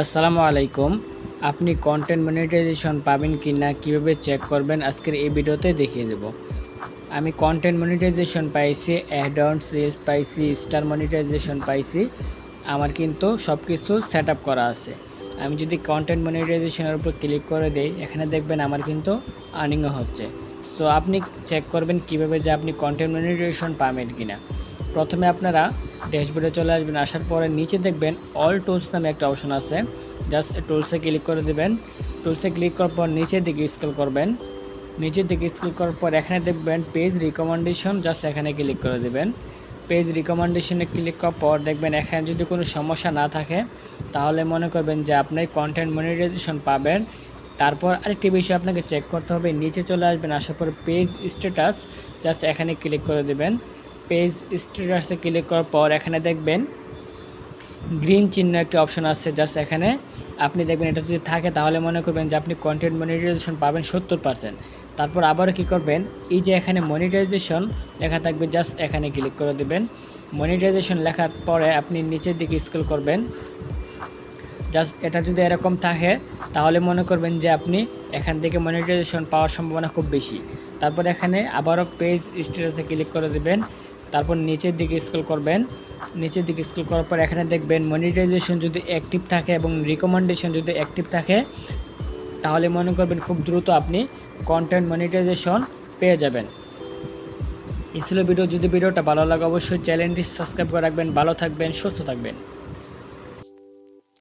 আসসালামু আলাইকুম। আপনি কন্টেন্ট মনিটাইজেশন পাবেন কি না কীভাবে চেক করবেন আজকের এই ভিডিওতে দেখিয়ে দেব। আমি কন্টেন্ট মনিটাইজেশন পাইছি অ্যাড অন সিলস পাইছি স্টার মনিটাইজেশন পাইছি, আমার কিন্তু সব কিছু সেট আপ করা আছে। আমি যদি কন্টেন্ট মনিটাইজেশনের উপর ক্লিক করে দেই, এখানে দেখবেন আমার কিন্তু আর্নিংও হচ্ছে। সো আপনি চেক করবেন কীভাবে যে আপনি কন্টেন্ট মনিটাইজেশন পাবেন কি না প্রথমে আপনারা ড্যাশবোর্ডে চলে আসবেন, আসার পরে নিচে দেখবেন অল টুলস নামে একটা অপশন আছে। জাস্ট টুলসে ক্লিক করে দেবেন। টুলসে ক্লিক করার পর নিচের দিকে স্ক্রল করবেন। নিচের দিকে স্ক্রল করার পর এখানে দেখবেন পেজ রিকমেন্ডেশন, জাস্ট এখানে ক্লিক করে দেবেন। পেজ রিকমেন্ডেশনে ক্লিক করার পর দেখবেন এখানে যদি কোনো সমস্যা না থাকে, তাহলে মনে করবেন যে আপনি কন্টেন্ট মনিটাইজেশন পাবেন। তারপর আরেকটি বিষয় আপনাকে চেক করতে হবে, নিচে চলে আসবেন, আসার পর পেজ স্ট্যাটাস জাস্ট এখানে ক্লিক করে দেবেন। পেজ স্ট্যাটাসে ক্লিক করার পর এখানে দেখবেন গ্রিন চিহ্ন একটি অপশন আছে জাস্ট এখানে। আপনি দেখবেন এটা যদি থাকে তাহলে মনে করবেন যে আপনি কন্টেন্ট মনিটাইজেশন পাবেন সত্তর পার্সেন্ট তারপর আবারও কী করবেন? এই যে এখানে মনিটাইজেশন লেখা থাকবে জাস্ট এখানে ক্লিক করে দেবেন। মনিটাইজেশন লেখার পরে আপনি নিচের দিকে স্ক্রল করবেন। জাস্ট এটা যদি এরকম থাকে তাহলে মনে করবেন যে আপনি এখান থেকে মনিটাইজেশন পাওয়ার সম্ভাবনা খুব বেশি। তারপর এখানে আবারও পেজ স্ট্যাটাসে ক্লিক করে দেবেন। তারপর নিচের দিকে স্ক্রল করবেন। নিচের দিকে স্ক্রল করার পর এখানে দেখবেন মনিটাইজেশন যদি অ্যাক্টিভ থাকে এবং রিকমেন্ডেশন যদি অ্যাক্টিভ থাকে, তাহলে মনে করবেন খুব দ্রুত আপনি কন্টেন্ট মনিটাইজেশন পেয়ে যাবেন। এই ভিডিও যদি ভিডিওটা ভালো লাগে, অবশ্যই চ্যানেলটি সাবস্ক্রাইব করে রাখবেন। ভালো থাকবেন, সুস্থ থাকবেন।